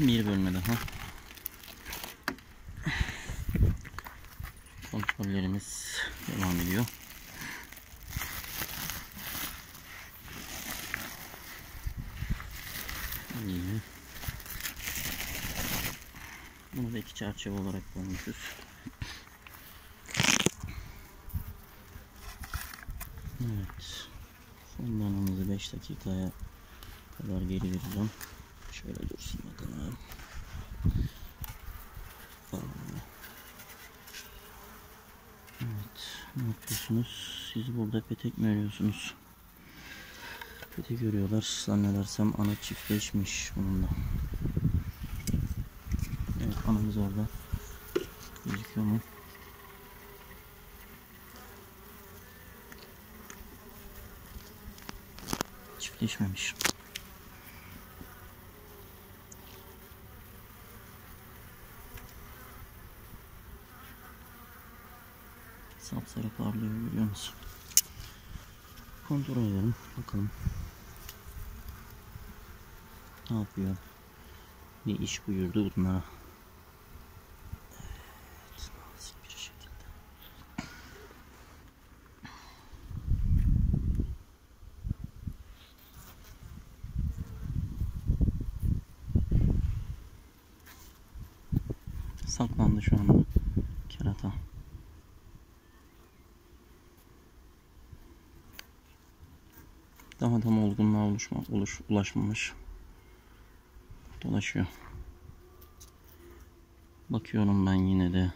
Bir bölme daha. Kontrollerimiz devam ediyor. İyi. Bunu da iki çerçeve olarak koymuşuz. Evet. Son danamızı 5 dakikaya kadar geri vereceğim. Şöyle dursun. Evet. Yapıyorsunuz? Siz burada petek mi örüyorsunuz? Petek örüyorlar. Zannedersem ana çiftleşmiş bununla. Evet anamız orada. Gözüküyor mu? Çiftleşmemiş. Sapsarı parlıyor görüyor musun? Kontrol edelim bakalım. Ne yapıyor? Ne iş buyurdu bunlara? Saklandı şu anda kerata. Daha tam olgunluğa oluşma, oluş, ulaşmamış. Dolaşıyor. Bakıyorum ben yine de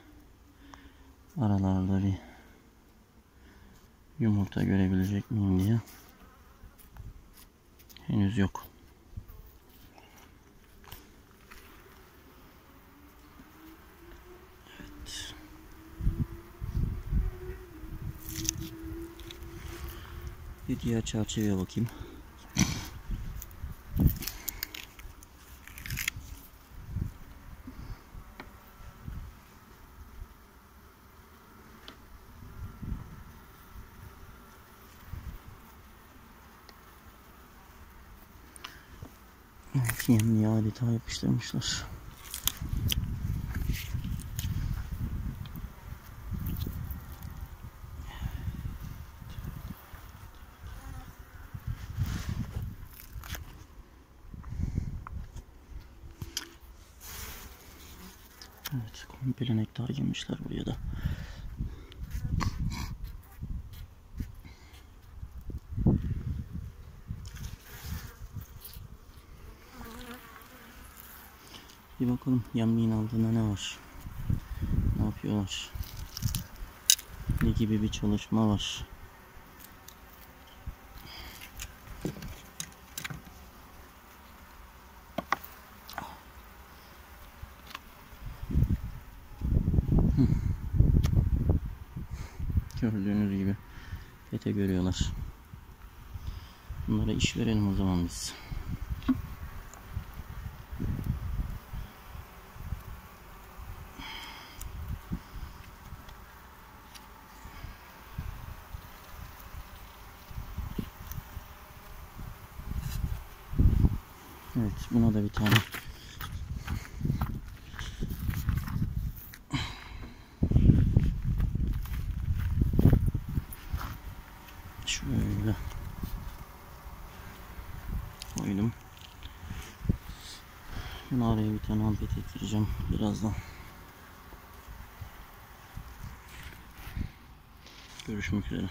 aralarda bir yumurta görebilecek miyim diye. Henüz yok. Bir diğer çerçeveye bakayım. Yemliği adeta yapıştırmışlar. Evet, komple nektar girmişler buraya da. Bir bakalım yemliğin altında ne var? Ne yapıyorlar? Ne gibi bir çalışma var? Gördüğünüz gibi pete görüyorlar. Bunlara iş verelim o zaman biz. Evet buna da bir tane şöyle koydum. Bunu araya bir tane ampet ettireceğim birazdan. Görüşmek üzere.